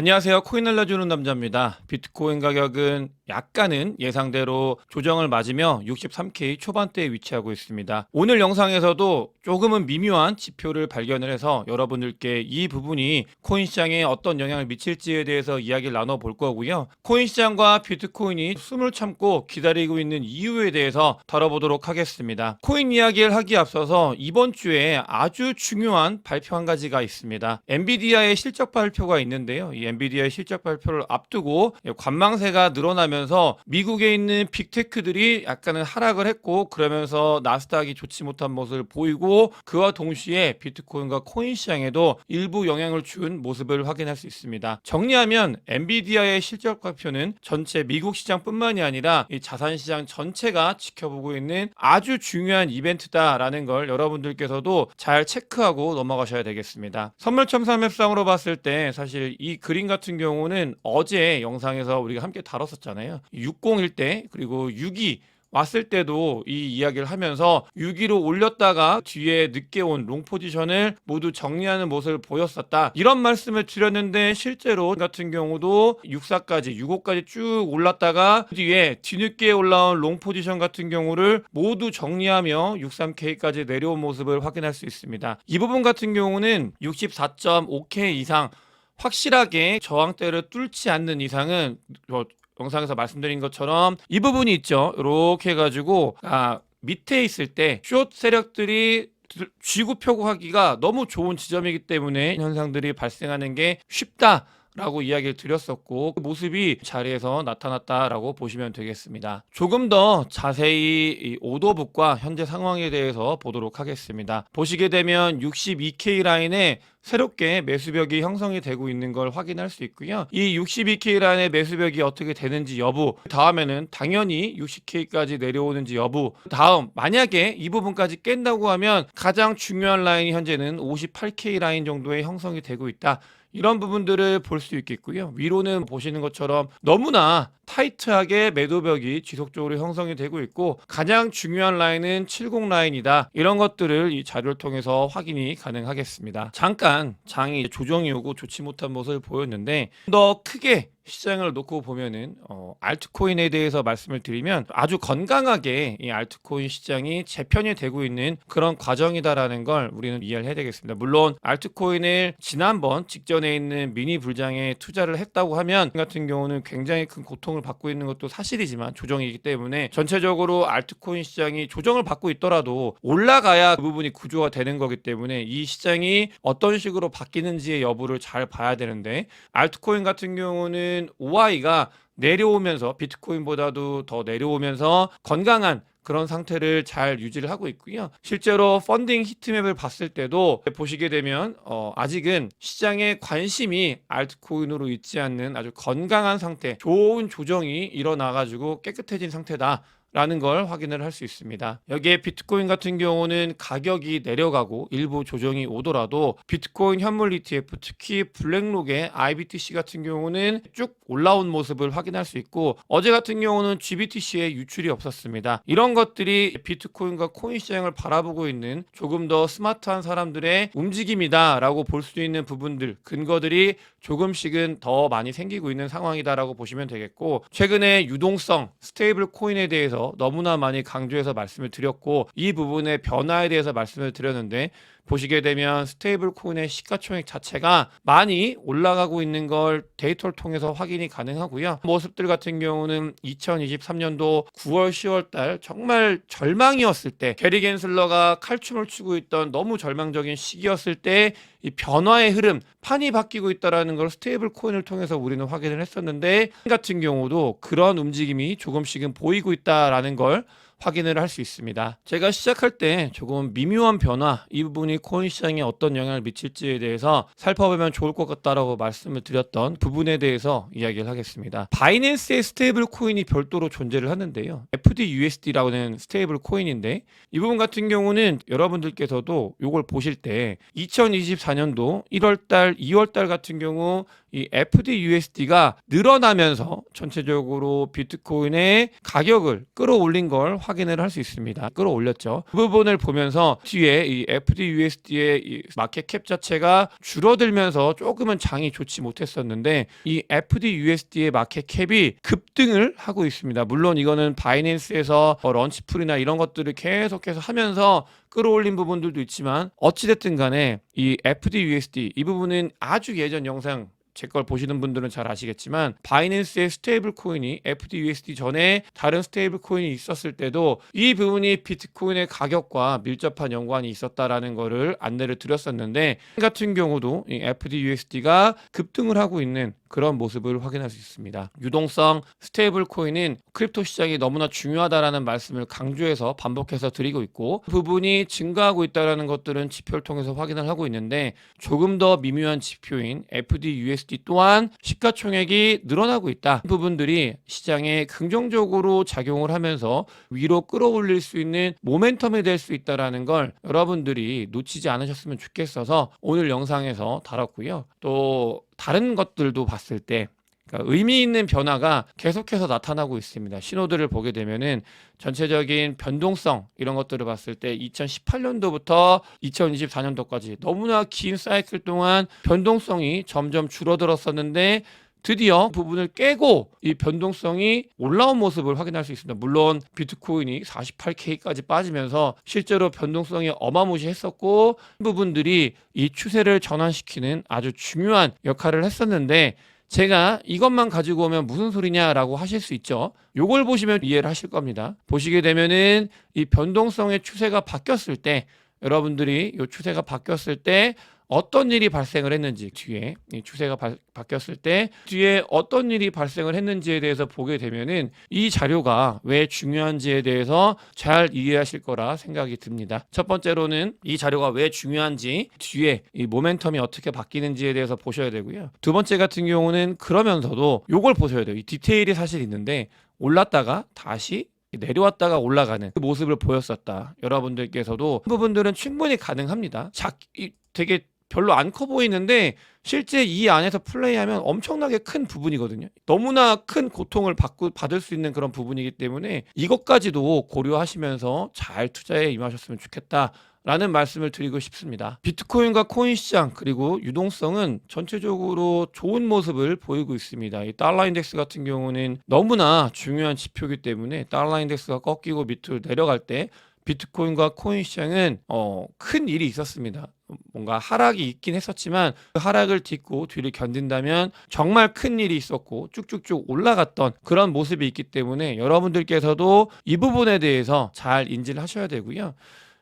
안녕하세요. 코인 알려주는 남자입니다. 비트코인 가격은 약간은 예상대로 조정을 맞으며 63K 초반대에 위치하고 있습니다. 오늘 영상에서도 조금은 미묘한 지표를 발견을 해서 여러분들께 이 부분이 코인 시장에 어떤 영향을 미칠지에 대해서 이야기를 나눠볼 거고요. 코인 시장과 비트코인이 숨을 참고 기다리고 있는 이유에 대해서 다뤄보도록 하겠습니다. 코인 이야기를 하기 앞서서 이번 주에 아주 중요한 발표 한 가지가 있습니다. 엔비디아의 실적 발표가 있는데요. 이 엔비디아의 실적 발표를 앞두고 관망세가 늘어나면 서 미국에 있는 빅테크들이 약간은 하락을 했고 그러면서 나스닥이 좋지 못한 모습을 보이고 그와 동시에 비트코인과 코인 시장에도 일부 영향을 준 모습을 확인할 수 있습니다. 정리하면 엔비디아의 실적 발표는 전체 미국 시장뿐만이 아니라 이 자산 시장 전체가 지켜보고 있는 아주 중요한 이벤트다라는 걸 여러분들께서도 잘 체크하고 넘어가셔야 되겠습니다. 선물 첨삼앱상으로 봤을 때 사실 이 그림 같은 경우는 어제 영상에서 우리가 함께 다뤘었잖아요. 601 때 그리고 62 왔을 때도 이 이야기를 하면서 6위로 올렸다가 뒤에 늦게 온 롱 포지션을 모두 정리하는 모습을 보였었다. 이런 말씀을 드렸는데 실제로 같은 경우도 64까지 65까지 쭉 올랐다가 뒤에 뒤늦게 올라온 롱 포지션 같은 경우를 모두 정리하며 63K까지 내려온 모습을 확인할 수 있습니다. 이 부분 같은 경우는 64.5K 이상 확실하게 저항대를 뚫지 않는 이상은 어, 영상에서 말씀드린 것처럼 이 부분이 있죠. 이렇게 해가지고 아, 밑에 있을 때 숏 세력들이 들- 쥐고 펴고 하기가 너무 좋은 지점이기 때문에 현상들이 발생하는 게 쉽다. 라고 이야기를 드렸었고 그 모습이 자리에서 나타났다라고 보시면 되겠습니다. 조금 더 자세히 이 오더북과 현재 상황에 대해서 보도록 하겠습니다. 보시게 되면 62K 라인에 새롭게 매수벽이 형성이 되고 있는 걸 확인할 수 있고요. 이 62K 라인의 매수벽이 어떻게 되는지 여부, 다음에는 당연히 60K까지 내려오는지 여부, 다음 만약에 이 부분까지 깬다고 하면 가장 중요한 라인이 현재는 58K 라인 정도의 형성이 되고 있다. 이런 부분들을 볼 수 있겠고요. 위로는 보시는 것처럼 너무나 타이트하게 매도벽이 지속적으로 형성이 되고 있고 가장 중요한 라인은 70 라인이다. 이런 것들을 이 자료를 통해서 확인이 가능하겠습니다. 잠깐 장이 조정이 오고 좋지 못한 모습을 보였는데 더 크게 시장을 놓고 보면은 어, 알트코인에 대해서 말씀을 드리면 아주 건강하게 이 알트코인 시장이 재편이 되고 있는 그런 과정이다라는 걸 우리는 이해를 해야 되겠습니다. 물론 알트코인을 지난번 직전에 있는 미니 불장에 투자를 했다고 하면 같은 경우는 굉장히 큰 고통을 받고 있는 것도 사실이지만 조정이기 때문에 전체적으로 알트코인 시장이 조정을 받고 있더라도 올라가야 그 부분이 구조가 되는 거기 때문에 이 시장이 어떤 식으로 바뀌는지의 여부를 잘 봐야 되는데 알트코인 같은 경우는 OI가 내려오면서 비트코인보다도 더 내려오면서 건강한 그런 상태를 잘 유지를 하고 있고요. 실제로 펀딩 히트맵을 봤을 때도 보시게 되면 어, 아직은 시장의 관심이 알트코인으로 있지 않는 아주 건강한 상태, 좋은 조정이 일어나가지고 깨끗해진 상태다. 라는 걸 확인을 할 수 있습니다. 여기에 비트코인 같은 경우는 가격이 내려가고 일부 조정이 오더라도 비트코인 현물 ETF 특히 블랙록의 IBTC 같은 경우는 쭉 올라온 모습을 확인할 수 있고 어제 같은 경우는 GBTC에 유출이 없었습니다. 이런 것들이 비트코인과 코인 시장을 바라보고 있는 조금 더 스마트한 사람들의 움직임이다라고 볼 수 있는 부분들 근거들이 조금씩은 더 많이 생기고 있는 상황이다라고 보시면 되겠고 최근에 유동성 스테이블 코인에 대해서 너무나 많이 강조해서 말씀을 드렸고 이 부분의 변화에 대해서 말씀을 드렸는데 보시게 되면 스테이블 코인의 시가총액 자체가 많이 올라가고 있는 걸 데이터를 통해서 확인이 가능하고요. 모습들 같은 경우는 2023년도 9월, 10월 달 정말 절망이었을 때 게리 겐슬러가 칼춤을 추고 있던 너무 절망적인 시기였을 때 이 변화의 흐름, 판이 바뀌고 있다라는 걸 스테이블 코인을 통해서 우리는 확인을 했었는데 같은 경우도 그런 움직임이 조금씩은 보이고 있다라는 걸 확인을 할 수 있습니다. 제가 시작할 때 조금 미묘한 변화, 이 부분이 코인 시장에 어떤 영향을 미칠지에 대해서 살펴보면 좋을 것 같다라고 말씀을 드렸던 부분에 대해서 이야기를 하겠습니다. 바이낸스의 스테이블 코인이 별도로 존재를 하는데요. FDUSD라는 스테이블 코인인데 이 부분 같은 경우는 여러분들께서도 이걸 보실 때 2024년 2024년도 1월달, 2월달 같은 경우 이 FDUSD가 늘어나면서 전체적으로 비트코인의 가격을 끌어올린 걸 확인을 할 수 있습니다. 끌어올렸죠. 그 부분을 보면서 뒤에 이 FDUSD의 이 마켓 캡 자체가 줄어들면서 조금은 장이 좋지 못했었는데 이 FDUSD의 마켓 캡이 급등을 하고 있습니다. 물론 이거는 바이낸스에서 어, 런치풀이나 이런 것들을 계속해서 하면서 끌어올린 부분들도 있지만 어찌됐든 간에 이 FDUSD 이 부분은 아주 예전 영상 제 걸 보시는 분들은 잘 아시겠지만 바이낸스의 스테이블 코인이 FDUSD 전에 다른 스테이블 코인이 있었을 때도 이 부분이 비트코인의 가격과 밀접한 연관이 있었다라는 거를 안내를 드렸었는데 이 같은 경우도 이 FDUSD가 급등을 하고 있는 그런 모습을 확인할 수 있습니다. 유동성 스테이블 코인은 크립토 시장이 너무나 중요하다라는 말씀을 강조해서 반복해서 드리고 있고 그 부분이 증가하고 있다라는 것들은 지표를 통해서 확인을 하고 있는데 조금 더 미묘한 지표인 FDUSD 또한 시가총액이 늘어나고 있다. 이 부분들이 시장에 긍정적으로 작용을 하면서 위로 끌어올릴 수 있는 모멘텀이 될 수 있다라는 걸 여러분들이 놓치지 않으셨으면 좋겠어서 오늘 영상에서 다뤘고요. 또 다른 것들도 봤을 때 그러니까 의미 있는 변화가 계속해서 나타나고 있습니다. 신호들을 보게 되면은 전체적인 변동성 이런 것들을 봤을 때 2018년도부터 2024년도까지 너무나 긴 사이클 동안 변동성이 점점 줄어들었었는데 드디어 부분을 깨고 이 변동성이 올라온 모습을 확인할 수 있습니다. 물론 비트코인이 48K까지 빠지면서 실제로 변동성이 어마무시했었고 부분들이 이 추세를 전환시키는 아주 중요한 역할을 했었는데 제가 이것만 가지고 오면 무슨 소리냐라고 하실 수 있죠. 요걸 보시면 이해를 하실 겁니다. 보시게 되면은 이 변동성의 추세가 바뀌었을 때 여러분들이 이 추세가 바뀌었을 때 어떤 일이 발생을 했는지 뒤에 이 추세가 바, 바뀌었을 때 뒤에 어떤 일이 발생을 했는지에 대해서 보게 되면은 이 자료가 왜 중요한지에 대해서 잘 이해하실 거라 생각이 듭니다. 첫 번째로는 이 자료가 왜 중요한지 뒤에 이 모멘텀이 어떻게 바뀌는지에 대해서 보셔야 되고요. 두 번째 같은 경우는 그러면서도 요걸 보셔야 돼요. 이 디테일이 사실 있는데 올랐다가 다시 내려왔다가 올라가는 그 모습을 보였었다. 여러분들께서도 그 부분들은 충분히 가능합니다. 자, 이 되게 별로 안 커 보이는데 실제 이 안에서 플레이하면 엄청나게 큰 부분이거든요. 너무나 큰 고통을 받고 받을 수 있는 그런 부분이기 때문에 이것까지도 고려하시면서 잘 투자에 임하셨으면 좋겠다. 라는 말씀을 드리고 싶습니다. 비트코인과 코인 시장 그리고 유동성은 전체적으로 좋은 모습을 보이고 있습니다. 이 달러 인덱스 같은 경우는 너무나 중요한 지표이기 때문에 달러 인덱스가 꺾이고 밑으로 내려갈 때 비트코인과 코인 시장은 어, 큰 일이 있었습니다. 뭔가 하락이 있긴 했었지만 그 하락을 딛고 뒤를 견딘다면 정말 큰 일이 있었고 쭉쭉쭉 올라갔던 그런 모습이 있기 때문에 여러분들께서도 이 부분에 대해서 잘 인지를 하셔야 되고요.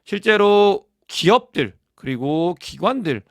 실제로 기업들 그리고 기관들은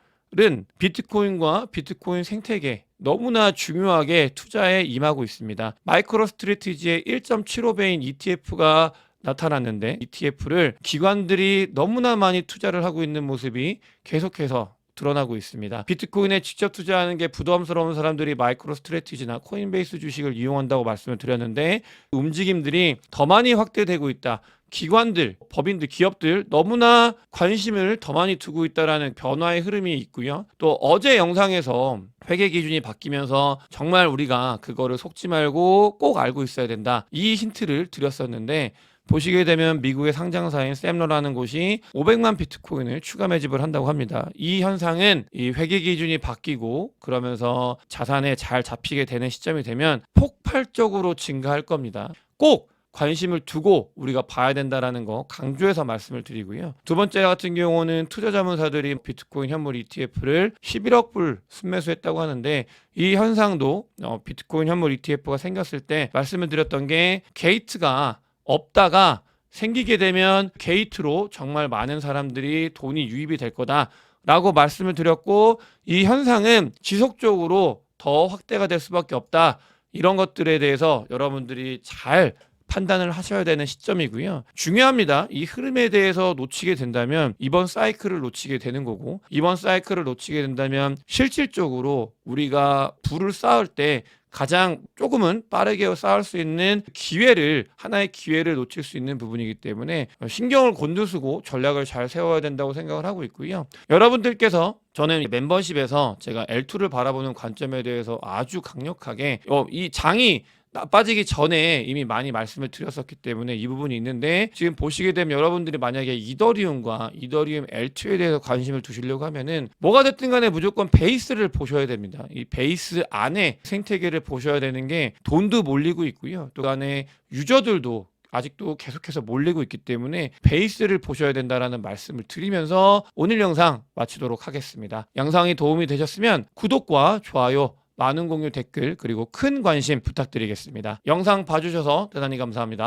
비트코인과 비트코인 생태계 너무나 중요하게 투자에 임하고 있습니다. 마이크로 스트레티지의 1.75배인 ETF가 나타났는데 ETF를 기관들이 너무나 많이 투자를 하고 있는 모습이 계속해서 드러나고 있습니다. 비트코인에 직접 투자하는 게 부담스러운 사람들이 마이크로 스트레티지나 코인베이스 주식을 이용한다고 말씀을 드렸는데 움직임들이 더 많이 확대되고 있다. 기관들, 법인들, 기업들 너무나 관심을 더 많이 두고 있다라는 변화의 흐름이 있고요. 또 어제 영상에서 회계 기준이 바뀌면서 정말 우리가 그거를 속지 말고 꼭 알고 있어야 된다. 이 힌트를 드렸었는데 보시게 되면 미국의 상장사인 샘러라는 곳이 500만 비트코인을 추가 매집을 한다고 합니다. 이 현상은 이 회계 기준이 바뀌고 그러면서 자산에 잘 잡히게 되는 시점이 되면 폭발적으로 증가할 겁니다. 꼭 관심을 두고 우리가 봐야 된다라는 거 강조해서 말씀을 드리고요. 두 번째 같은 경우는 투자 자문사들이 비트코인 현물 ETF를 11억 불 순매수했다고 하는데 이 현상도 어, 비트코인 현물 ETF가 생겼을 때 말씀을 드렸던 게 게이트가 없다가 생기게 되면 게이트로 정말 많은 사람들이 돈이 유입이 될 거다라고 말씀을 드렸고 이 현상은 지속적으로 더 확대가 될 수밖에 없다. 이런 것들에 대해서 여러분들이 잘 판단을 하셔야 되는 시점이고요. 중요합니다. 이 흐름에 대해서 놓치게 된다면 이번 사이클을 놓치게 되는 거고 이번 사이클을 놓치게 된다면 실질적으로 우리가 불을 쌓을 때 가장 조금은 빠르게 쌓을 수 있는 기회를 하나의 기회를 놓칠 수 있는 부분이기 때문에 신경을 곤두쓰고 전략을 잘 세워야 된다고 생각을 하고 있고요. 여러분들께서 저는 멤버십에서 제가 L2를 바라보는 관점에 대해서 아주 강력하게 어, 이 장이 나빠지기 전에 이미 많이 말씀을 드렸었기 때문에 이 부분이 있는데 지금 보시게 되면 여러분들이 만약에 이더리움과 이더리움 L2에 대해서 관심을 두시려고 하면은 뭐가 됐든 간에 무조건 베이스를 보셔야 됩니다. 이 베이스 안에 생태계를 보셔야 되는 게 돈도 몰리고 있고요. 또 안에 유저들도 아직도 계속해서 몰리고 있기 때문에 베이스를 보셔야 된다라는 말씀을 드리면서 오늘 영상 마치도록 하겠습니다. 영상이 도움이 되셨으면 구독과 좋아요 많은 공유 댓글 그리고 큰 관심 부탁드리겠습니다. 영상 봐주셔서 대단히 감사합니다.